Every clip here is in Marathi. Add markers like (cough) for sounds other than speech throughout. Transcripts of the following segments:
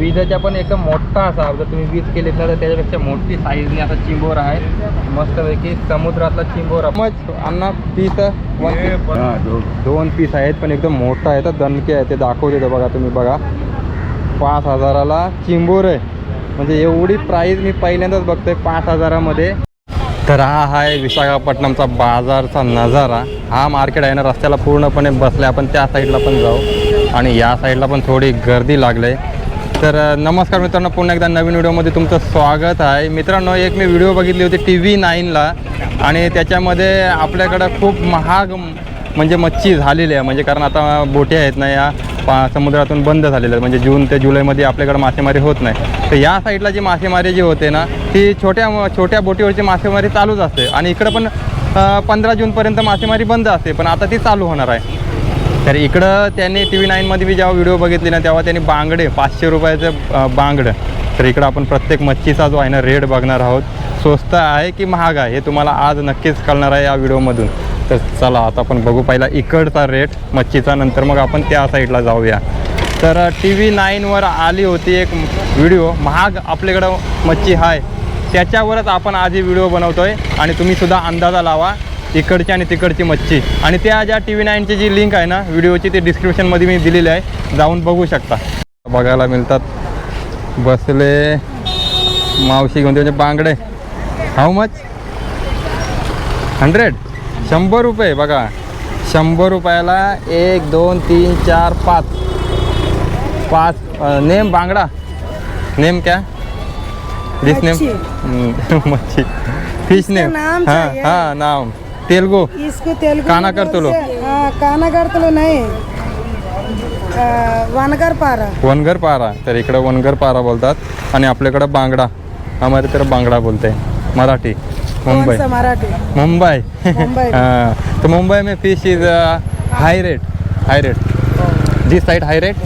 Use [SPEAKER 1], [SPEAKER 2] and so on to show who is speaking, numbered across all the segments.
[SPEAKER 1] विजाच्या पण एकदम मोठा असा जर तुम्ही वीज केली तर त्याच्यापेक्षा मोठी साईजने असा चिंबोर आहे. मस्तपैकी समुद्रातला चिंबोर. मग अण्णा पीस दोन पीस आहेत पण एकदम मोठा आहे. तर दणके आहे ते दाखवते बघा तुम्ही बघा. पाच हजाराला चिंबोर आहे. म्हणजे एवढी प्राईस मी पहिल्यांदाच बघतोय पाच हजारामध्ये. तर हा आहे विशाखापट्टणमचा बाजारचा नजारा. हा मार्केट आहे ना रस्त्याला पूर्णपणे बसले आपण त्या साईडला पण जाऊ. आणि या साईडला पण थोडी गर्दी लागली. आहे तर नमस्कार मित्रांनो पुन्हा एकदा नवीन व्हिडिओमध्ये तुमचं स्वागत आहे. मित्रांनो एक मी व्हिडिओ बघितली होती टी व्ही नाईनला आणि त्याच्यामध्ये आपल्याकडं खूप महाग म्हणजे मच्छी झालेली आहे. म्हणजे कारण आता बोटी आहेत ना या पा समुद्रातून बंद झालेलं आहे म्हणजे जून ते जुलैमध्ये आपल्याकडे मासेमारी होत नाही. तर या साईडला जी मासेमारी जी होते ना ती छोट्या छोट्या बोटीवरची मासेमारी चालूच असते. आणि इकडं पण पंधरा जूनपर्यंत मासेमारी बंद असते. पण आता ती चालू होणार आहे. तर इकडं त्यांनी टी व्ही नाईनमध्ये मी जेव्हा व्हिडिओ बघितली ना तेव्हा त्यांनी बांगडे पाचशे रुपयाचं बांगडं. तर इकडं आपण प्रत्येक मच्छीचा जो आहे ना रेट बघणार आहोत. स्वस्त आहे की महाग आहे हे तुम्हाला आज नक्कीच कळणार आहे या व्हिडिओमधून तर चला आता आपण बघू पहिला इकडचा रेट मच्छीचा. नंतर मग आपण त्या साईडला जाऊया. तर टी व्ही नाईनवर आली होती एक व्हिडिओ महाग आपल्याकडं मच्छी आहे त्याच्यावरच आपण आज ही व्हिडिओ आहे आणि तुम्हीसुद्धा अंदाजा लावा. इकडची आणि तिकडची मच्छी. आणि त्या ज्या टी व्ही नाईनची जी लिंक आहे ना व्हिडिओची ती डिस्क्रिप्शनमध्ये मी दिलेली आहे. जाऊन बघू शकता. बघायला मिळतात. बसले मावशी घेऊन म्हणजे बांगडे. हाऊ मच हंड्रेड शंभर रुपये बघा. शंभर रुपयाला एक दोन तीन चार पाच. पाच नेम बांगडा. नेम क्या? दिस नेम
[SPEAKER 2] मच्छी।
[SPEAKER 1] फिश नेम हाँ। हाँ नाम. तेलुगु?
[SPEAKER 2] इसको तेलुगु
[SPEAKER 1] काना करतुलो।
[SPEAKER 2] काना करतलो नहीं। वनगर पारा।
[SPEAKER 1] वनगर पारा तर इकडं वनगर पारा बोलतात. आणि आपल्याकडं बांगडा हमारे तरफ बांगडा बोलते. हैं मराठी मुंबई.
[SPEAKER 2] मराठी?
[SPEAKER 1] मुंबई.
[SPEAKER 2] मुंबई। (laughs)
[SPEAKER 1] हाँ तो मुंबई में fish is high rate high rate this side high rate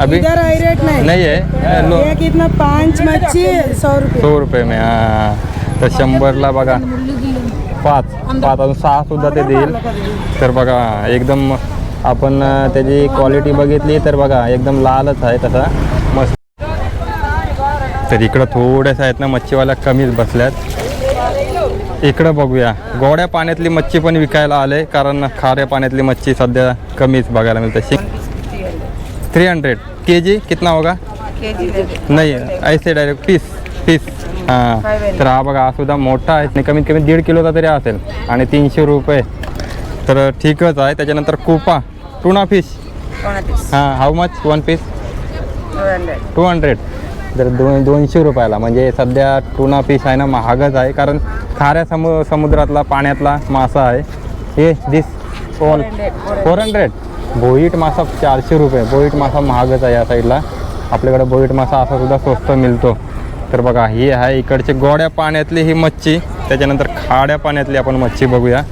[SPEAKER 1] अभी
[SPEAKER 2] इधर आई रेट नहीं।
[SPEAKER 1] नहीं है।
[SPEAKER 2] कितना पांच मच्छी सौ रुपये।
[SPEAKER 1] सौ रुपये में हां तर शंभरला बघा। पाच पाच अजून सहा सुद्धा ते देईल. तर बघा एकदम आपण त्याची क्वालिटी बघितली तर बघा एकदम लालच आहे तसा. मस्त. तर इकडं थोड्याशा आहेत ना मच्छीवाल्या कमीच बसल्यात. इकडं बघूया. गोड्या पाण्यातली मच्छी पण विकायला आले कारण खाऱ्या पाण्यातली मच्छी सध्या कमीच बघायला मिळते. शिक थ्री हंड्रेड के जी कितना होगा? नाही ऐसे डायरेक्ट पीस पीस. हां. तर हा बघा हा सुद्धा मोठा आहे. आणि कमीत कमी दीड किलोचा तरी असेल. आणि तीनशे रुपये. तर ठीकच आहे. त्याच्यानंतर कुपा. Tuna fish. हां how much one piece two hundred तर दोन दोनशे रुपयाला. म्हणजे सध्या टुना फिश आहे ना महागच आहे. कारण खाऱ्या समु समुद्रातला पाण्यातला मासा आहे. हे दिस फोर फोर हंड्रेड बोईट मासा चारशे रुपये. बोईट मासा महागच आहे या साईडला. आपल्याकडे बोईट मासा असा सुद्धा स्वस्त मिळतो. तर बघा ही आहे इकडची गोड्या पाण्यातली ही मच्छी. त्याच्यानंतर खाड्या पाण्यातली आपण मच्छी बघूया.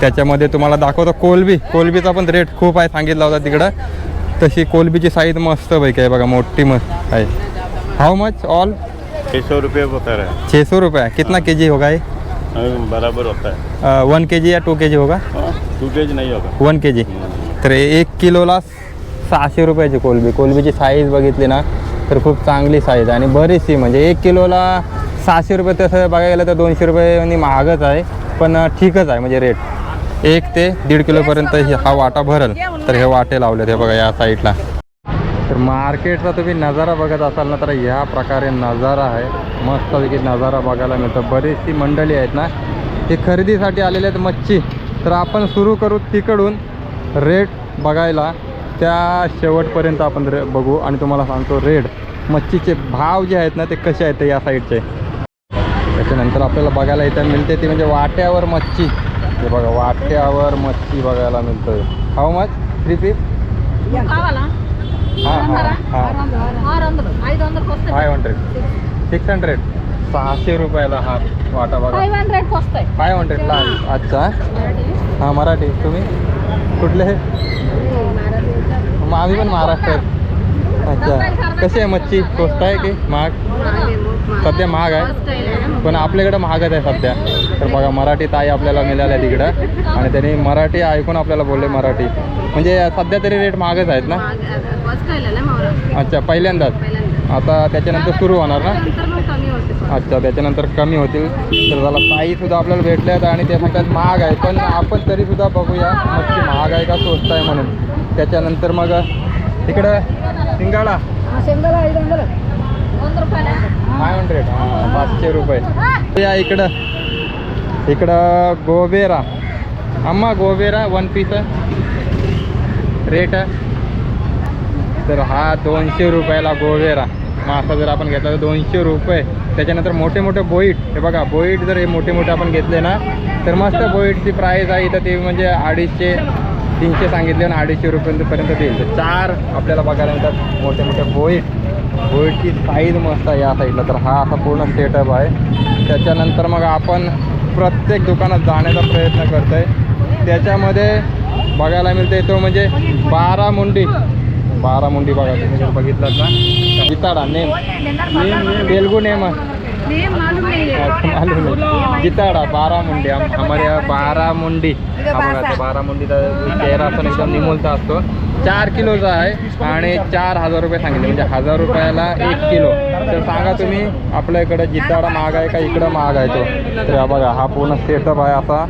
[SPEAKER 1] त्याच्यामध्ये तुम्हाला दाखवतो कोलबी. कोलबीचा पण रेट खूप आहे सांगितला होता तिकडं. तशी कोलबीची साईज मस्त पैकी आहे बघा मोठी मस्त आहे. हाऊ मच ऑल
[SPEAKER 3] छः सौ रुपये रहा है
[SPEAKER 1] छः सौ रुपये. कितना के जी होगा ये?
[SPEAKER 3] बराबर होता है.
[SPEAKER 1] वन के जी या टू के जी होगा
[SPEAKER 3] टू केज नहीं होगा.
[SPEAKER 1] वन के जी तर एक किलोला सहाशे रुपयाची कोलबी. कोलबीची साईज बघितली ना तर खूप चांगली साईज आहे. आणि बरीचशी म्हणजे एक किलोला सहाशे रुपये तसं बघायला गेलं तर दोनशे रुपये आणि महागच आहे. पण ठीकच आहे म्हणजे रेट एक ते दीड किलोपर्यंत हे- हा वाटा भरल. तर हे वाटे लावले हे बघा या साईडला तर मार्केटचा तुम्ही नजारा बघत असाल ना तर ह्या प्रकारे नजारा आहे. मस्तपैकी नजारा बघायला मिळतो. बरीचशी मंडळी आहेत ना ते खरेदीसाठी आलेले आहेत मच्छी. तर आपण सुरू करू तिकडून. रेट बघायला. त्या शेवटपर्यंत आपण रे बघू आणि तुम्हाला सांगतो रेट मच्छीचे भाव जे आहेत ना ते कसे आहेत या साईडचे. त्याच्यानंतर आपल्याला बघायला इथं मिळते ते म्हणजे वाट्यावर मच्छी. हे बघा वाट्यावर मच्छी बघायला मिळतं हाव मच थ्री पीस हां हां हां. फाय हंड्रेड सिक्स हंड्रेड सहाशे रुपयाला हा वाटा बघा.
[SPEAKER 4] फाय हंड्रेड
[SPEAKER 1] फाय हंड्रेड ला अच्छा. हां मराठी. तुम्ही? कुठले? हे मग आम्ही पण महाराष्ट्रात. अच्छा. कशी आहे मच्छी? स्वस्त आहे की महाग? सध्या महाग आहे. पण आपल्याकडे महागच आहे सध्या. तर बघा मराठी ताई आपल्याला मिळाल्या तिकडं. आणि त्यांनी मराठी ऐकून आपल्याला बोलले मराठी. म्हणजे सध्या तरी रेट महागच आहेत ना? अच्छा पहिल्यांदाच? आता त्याच्यानंतर सुरू होणार ना. अच्छा त्याच्यानंतर कमी होतील. तर त्याला साईसुद्धा आपल्याला भेटल्या आहेत आणि ते सांगतात महाग आहे. पण आपण तरीसुद्धा बघूया मच्छी महाग आहे का स्वस्त आहे म्हणून. त्याच्यानंतर मग
[SPEAKER 4] दोन रुपयाला
[SPEAKER 1] फाय हंड्रेड पाचशे रुपये. या इकडं. इकडं गोबेरा. अम्मा गोबेरा वन पीस रेट तर हा दोनशे रुपयाला गोवेरा मासा जर आपण घेतला तर दोनशे रुपये. त्याच्यानंतर मोठे मोठे बोईट. हे बघा बोईट जर हे मोठे मोठे आपण घेतले ना तर मस्त बोईटची प्राईस आहे. इथं ते म्हणजे अडीचशे तीनशे सांगितले आणि अडीचशे रुपयांपर्यंत देईल. तर चार आपल्याला बघायला मिळतात. मोठे मोठे बोईट. बोईटची साईज मस्त आहे या साईडला तर हा असा पूर्ण सेटअप आहे. त्याच्यानंतर मग आपण प्रत्येक दुकानात जाण्याचा प्रयत्न करतो आहे त्याच्यामध्ये बघायला मिळते तो म्हणजे बारा मुंडी. बारा मुंडी बघा तुम्ही जर बघितलात ना. जिताडा नेम. तेलगू नेम.
[SPEAKER 4] नेम मालूम नहीं
[SPEAKER 1] मालूम नहीं. जिताडा बारा मुंडी. आम- हमारे यहाँ बारा मुंडी. बघा तो बारा मुंडीचा चेहरा पण एकदम निमुलता असतो. चार किलोचा आहे आणि चार हजार रुपये सांगितले. म्हणजे हजार रुपयाला एक किलो. तर सांगा तुम्ही आपल्या इकडं जिताडा महाग आहे का इकडं महाग आहे तो? तर बघा हा पूर्ण सेटअप आहे असा.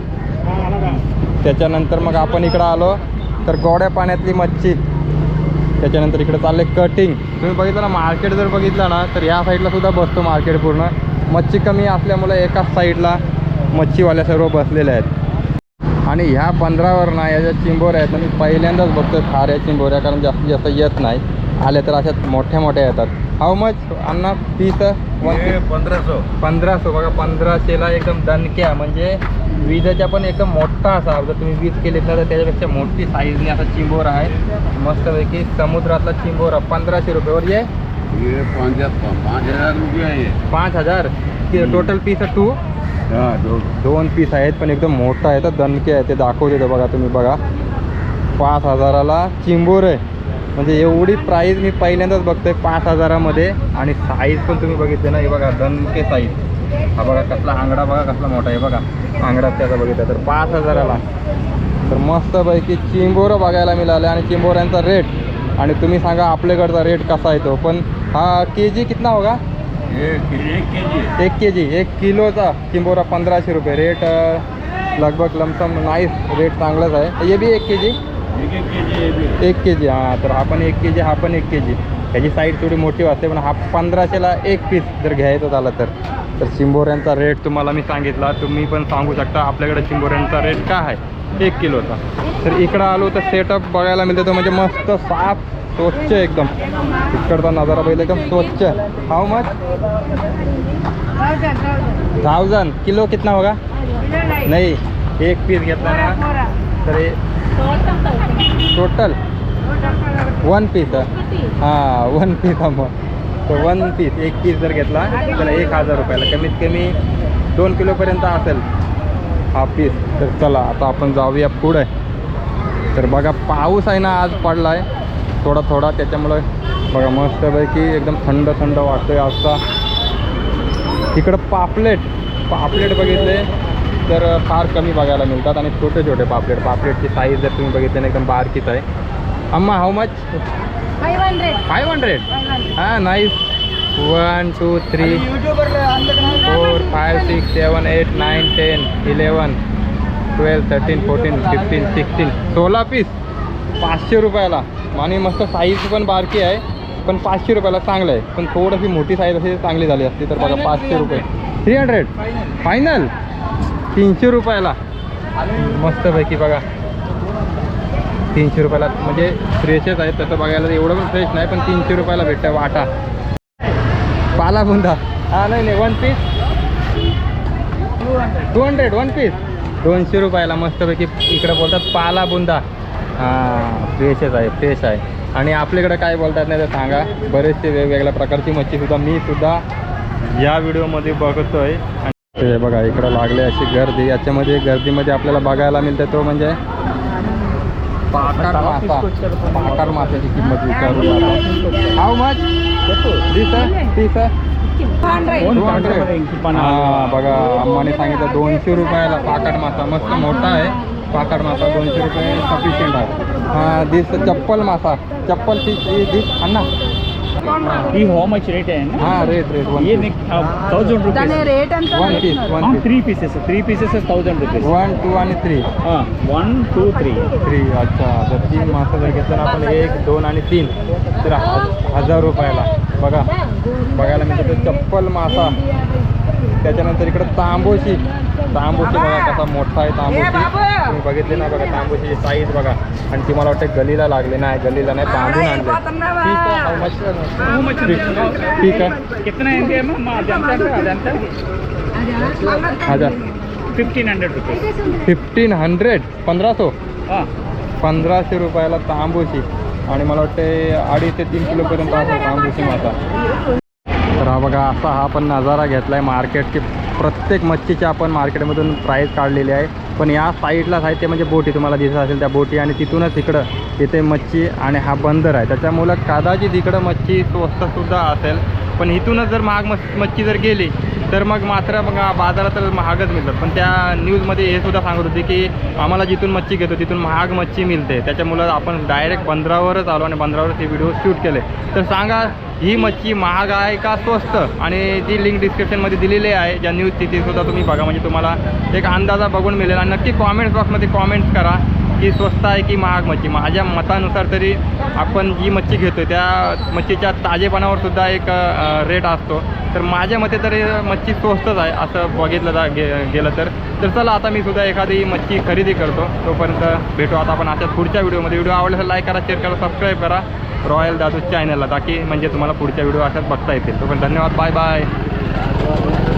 [SPEAKER 1] त्याच्यानंतर मग आपण इकडं आलो. तर गोड्या पाण्यातली मच्छी. त्याच्यानंतर इकडे चालले कटिंग तुम्ही बघितलं ना मार्केट जर बघितलं ना तर या साईडला सुद्धा बसतो मार्केट पूर्ण. मच्छी कमी असल्यामुळे एकाच साईडला मच्छीवाल्या सर्व बसलेले आहेत. आणि ह्या पंधरावर ना या ज्या चिंबोऱ्या आहेत ना मी पहिल्यांदाच बघतो खाऱ्या चिंबोऱ्या कारण जास्तीत जास्त येत नाही. आल्या तर अशा मोठ्या मोठ्या येतात. हाऊ मच अण्णा? पीस
[SPEAKER 3] पंद्रह सौ
[SPEAKER 1] पंधराशे बघा पंधराशेला एकदम दणक्या म्हणजे विजाच्या पण एकदम मोठा असा जर तुम्ही वीज केलीत ना तर त्याच्यापेक्षा मोठी साईजने असा चिंबोर आहे. मस्तपैकी समुद्रातला चिंबोरा पंधराशे रुपयावर ये.
[SPEAKER 3] ये पाँच हजार रुपया
[SPEAKER 1] पाच हजार. टोटल पीस टू
[SPEAKER 3] हाँ दो
[SPEAKER 1] दोन पीस आहेत पण एकदम मोठा आहे. तर दणके आहे ते दाखवते बघा तुम्ही बघा. पाच हजाराला चिंबोर आहे. म्हणजे एवढी प्राईज मी पहिल्यांदाच बघतोय पाच हजारामध्ये. आणि साईज पण तुम्ही बघितले ना हे बघा दणके साईज हा बघा कसला आंगडा बघा कसला मोठा आहे बघा. आंगडा त्याचा बघितला तर पाच हजाराला. तर मस्तपैकी चिंबोरं बघायला मिळाले आणि चिंबोऱ्यांचा रेट आणि तुम्ही सांगा आपल्याकडचा रेट कसा आहे तो. पण हा के जी कितना होगा?
[SPEAKER 3] एक के जी
[SPEAKER 1] एक किलोचा चिंबोरा पंधराशे रुपये. रेट लगभग लमसम नाईस रेट चांगलाच आहे. ये भी एक के जी
[SPEAKER 3] एक के जी
[SPEAKER 1] हां तर हा पण एक के जी हा पण एक के जी ह्याची साईड थोडी मोठी वाटते पण हा पंधराशेला एक पीस जर घ्यायचं झालं तर. तर चिंबोऱ्यांचा रेट तुम्हाला मी सांगितला तुम्ही पण सांगू शकता आपल्याकडे चिंबोऱ्यांचा रेट काय आहे. एक किलोचा. तर इकडं आलो तर सेटअप बघायला मिळते तो म्हणजे मस्त साफ स्वच्छ एकदम. इकडचा नजारा बघितला एकदम स्वच्छ. हाऊ मच थाउजंड किलो कितना होगा? नाही. एक पीस घेतला ना. तर टोटल वन पीस हां. वन पीस हा मग. तर वन पीस एक पीस जर घेतला तर एक हजार रुपयाला. कमीत कमी दोन किलोपर्यंत असेल हा पीस तर चला आता आपण जाऊया पुढे. तर बघा पाऊस आहे ना आज पडला आहे थोडा थोडा त्याच्यामुळं बघा मस्तपैकी एकदम थंड थंड वाटतोय आजचा. इकडं पापलेट. पापलेट बघितले तर फार कमी बघायला मिळतात. आणि छोटे छोटे पापलेट. पापलेटची साईज जर तुम्ही बघितली ना एकदम बारकीच आहे. अम्मा how much
[SPEAKER 4] five hundred
[SPEAKER 1] five hundred हां nice one two three four five six seven eight nine ten eleven twelve thirteen fourteen fifteen sixteen सोळा पीस पाचशे रुपयाला. आणि मस्त साईज पण बारकी आहे. पण पाचशे रुपयाला चांगलं आहे. पण थोडीशी मोठी साईज अशी चांगली झाली असती तर बघा पाचशे रुपये. थ्री हंड्रेड फायनल तीनशे रुपयाला. मस्तपैकी बघा. तीनशे रुपयाला. म्हणजे फ्रेशच आहे तसं बघायला एवढं पण फ्रेश नाही पण तीनशे रुपयाला भेटतं वाटा. पाला बुंदा हा नाही नाही one piece two hundred one piece दोनशे रुपयाला मस्तपैकी इकडं बोलतात पाला बुंदा. हां फ्रेशच आहे फ्रेश आहे. आणि आपल्याकडे काय बोलतात नाही तर सांगा. बरेचसे वेगवेगळ्या प्रकारची मच्छीसुद्धा मी सुद्धा या व्हिडिओमध्ये बघतोय. आणि ते बघा इकडं लागले अशी गर्दी. याच्यामध्ये गर्दीमध्ये आपल्याला बघायला मिळतं तो म्हणजे पाकार मासा पाकार माशाची किंमत विचारू हाऊ मच तीस हा बघा अम्माने सांगितलं दोनशे रुपयाला पाकाट मासा मस्त मोठा आहे. पाकाट मासा दोनशे रुपये सफिशियंट आहे. हा दिस चप्पल मासा. चप्पल फिश दिस अण्णा
[SPEAKER 5] ఈ how much rate rate rate
[SPEAKER 4] thousand
[SPEAKER 5] rupees
[SPEAKER 4] rate
[SPEAKER 1] అంతా one piece one
[SPEAKER 5] three pieces three pieces thousand rupees
[SPEAKER 1] one two आणि three
[SPEAKER 5] one two three
[SPEAKER 1] three अच्छा. जर तीन मासा जर घेतला ना आपण एक दोन आणि तीन तर ह- हजार रुपयाला. बघा. बघायला मिळतो तो चप्पल मासा. त्याच्यानंतर इकडं तांबोशी. तांबूशी बघा कसा मोठा आहे तांबूशी तुम्ही बघितले ना बघा तांबूशी साईज बघा. आणि ती मला वाटतं गलीला लागली नाही गलीला नाही तांबून आणले. ठीक आहे हजार
[SPEAKER 5] फिफ्टीन हंड्रेड रुपये
[SPEAKER 1] फिफ्टीन हंड्रेड पंधरा सो पंधराशे? रुपयाला तांबूशी आणि मला वाटते अडीच ते तीन किलोपर्यंत असा तांबूशी मासा तर हा बघा असा हा पण नजारा घेतला आहे मार्केटची. प्रत्येक मच्छीच्या आपण मार्केटमधून प्राईस काढलेली आहे. पण या साईडला आहे ते म्हणजे बोटी तुम्हाला दिसत असेल त्या बोटी आणि तिथूनच इकडं इथे मच्छी आणि हा बंदर आहे. त्याच्यामुळं कदाचित इकडं मच्छी स्वस्तसुद्धा असेल. पण इथूनच जर महाग मस् मच्छी जर गेली तर मग मात्र मग बाजारात तर महागच मिळतात. पण त्या न्यूजमध्ये हे सुद्धा सांगत होते की आम्हाला जिथून मच्छी घेतो तिथून महाग मच्छी मिळते. त्याच्यामुळं आपण डायरेक्ट बंदरावरच आलो आणि बंदरावरच हे व्हिडिओ शूट केले. तर सांगा ही मच्छी महाग आहे का स्वस्त? आणि ती लिंक डिस्क्रिप्शनमध्ये दिलेली आहे. ज्या न्यूज तिथे सुद्धा तुम्ही बघा. म्हणजे तुम्हाला एक अंदाजा बघून मिळेल. आणि नक्की कॉमेंट्स बॉक्समध्ये कॉमेंट्स करा. की स्वस्त आहे की महाग मच्छी? माझ्या मतानुसार तरी आपण जी मच्छी घेतो त्या मच्छीच्या ताजेपणावर सुद्धा एक रेट असतो. तर माझ्या मते तरी मच्छी स्वस्तच आहे असं बघितलं जा गे गेलं तर. तर चला आता मी सुद्धा एखादी मच्छी खरेदी करतो. तोपर्यंत भेटू आता आपण अशा पुढच्या व्हिडिओमध्ये. व्हिडिओ आवडला तर लाईक करा शेअर करा सबस्क्राईब करा. रॉयल दादू चॅनलला ताकी म्हणजे तुम्हाला पुढच्या व्हिडिओ अशाच बघता येतील. तोपर्यंत धन्यवाद बाय बाय